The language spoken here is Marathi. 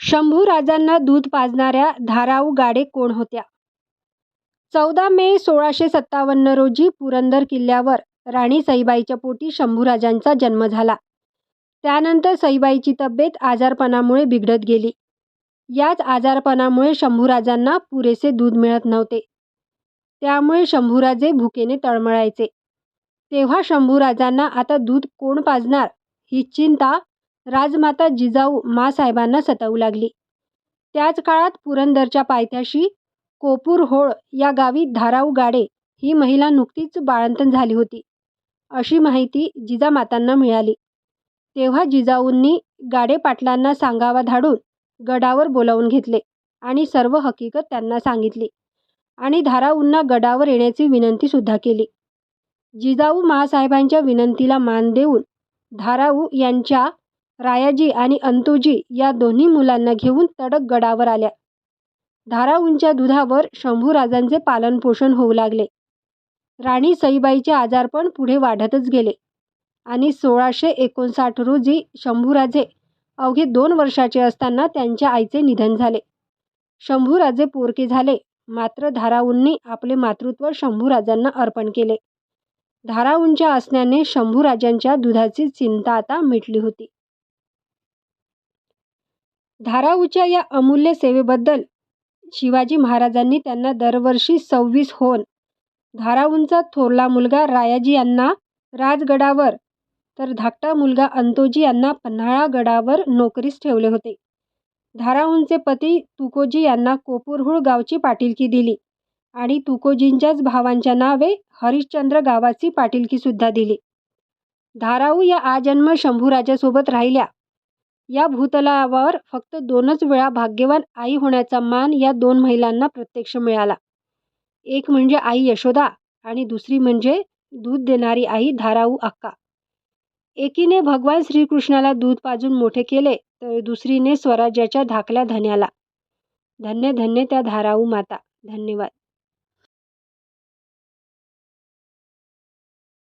शंभू राजांना दूध पाजणाऱ्या धाराऊ गाडे कोण होत्या? चौदा मे सोळाशे सत्तावन्न रोजी पुरंदर किल्ल्यावर राणी सईबाईच्या पोटी शंभूराजांचा जन्म झाला. त्यानंतर सईबाईची तब्येत आजारपणामुळे बिघडत गेली. याच आजारपणामुळे शंभूराजांना पुरेसे दूध मिळत नव्हते. त्यामुळे शंभूराजे भुकेने तळमळायचे. तेव्हा शंभूराजांना आता दूध कोण पाजणार ही चिंता राजमाता जिजाऊ मासाहेबांना सतावू लागली. त्याच काळात पुरंदरच्या पायथ्याशी कोपूरहोळ या गावी धाराऊ गाडे ही महिला नुकतीच बाळंतण झाली होती. अशी माहिती जिजामातांना मिळाली. तेव्हा जिजाऊंनी गाडे पाटलांना सांगावा धाडून गडावर बोलावून घेतले आणि सर्व हकीकत त्यांना सांगितली आणि धाराऊंना गडावर येण्याची विनंतीसुद्धा केली. जिजाऊ मासाहेबांच्या विनंतीला मान देऊन धाराऊ यांच्या रायाजी आणि अंतोजी या दोन्ही मुलांना घेऊन तडक गडावर आल्या. धाराऊंच्या दुधावर शंभूराजांचे पालनपोषण होऊ लागले. राणी सईबाईचे आजारपण पुढे वाढतच गेले आणि सोळाशे एकोणसाठ रोजी शंभूराजे अवघे दोन वर्षाचे असताना त्यांच्या आईचे निधन झाले. शंभूराजे पोरके झाले मात्र धाराऊंनी आपले मातृत्व शंभूराजांना अर्पण केले. धाराऊंच्या असण्याने शंभूराजांच्या दुधाची चिंता आता मिटली होती. धाराऊच्या या अमूल्य सेवेबद्दल शिवाजी महाराजांनी त्यांना दरवर्षी सव्वीस होन धाराऊंचा थोरला मुलगा रायाजी यांना राजगडावर तर धाकटा मुलगा अंतोजी यांना पन्हाळा गडावर नोकरीस ठेवले होते. धाराऊंचे पती तुकोजी यांना कोपूरहुळ गावची पाटीलकी दिली आणि तुकोजींच्याच भावांच्या नावे हरिश्चंद्र गावाची पाटीलकीसुद्धा दिली. धाराऊ या आजन्म शंभूराजासोबत राहिल्या. या भूतलावर फक्त दोनच वेळा भाग्यवान आई होण्याचा मान या दोन महिलांना प्रत्यक्ष मिळाला. एक म्हणजे आई यशोदा आणि दुसरी म्हणजे दूध देणारी आई धाराऊ अक्का. एकीने भगवान श्रीकृष्णाला दूध पाजून मोठे केले तर दुसरीने स्वराज्याच्या धाकल्या धन्याला. धन्य धन्य त्या धाराऊ माता. धन्यवाद.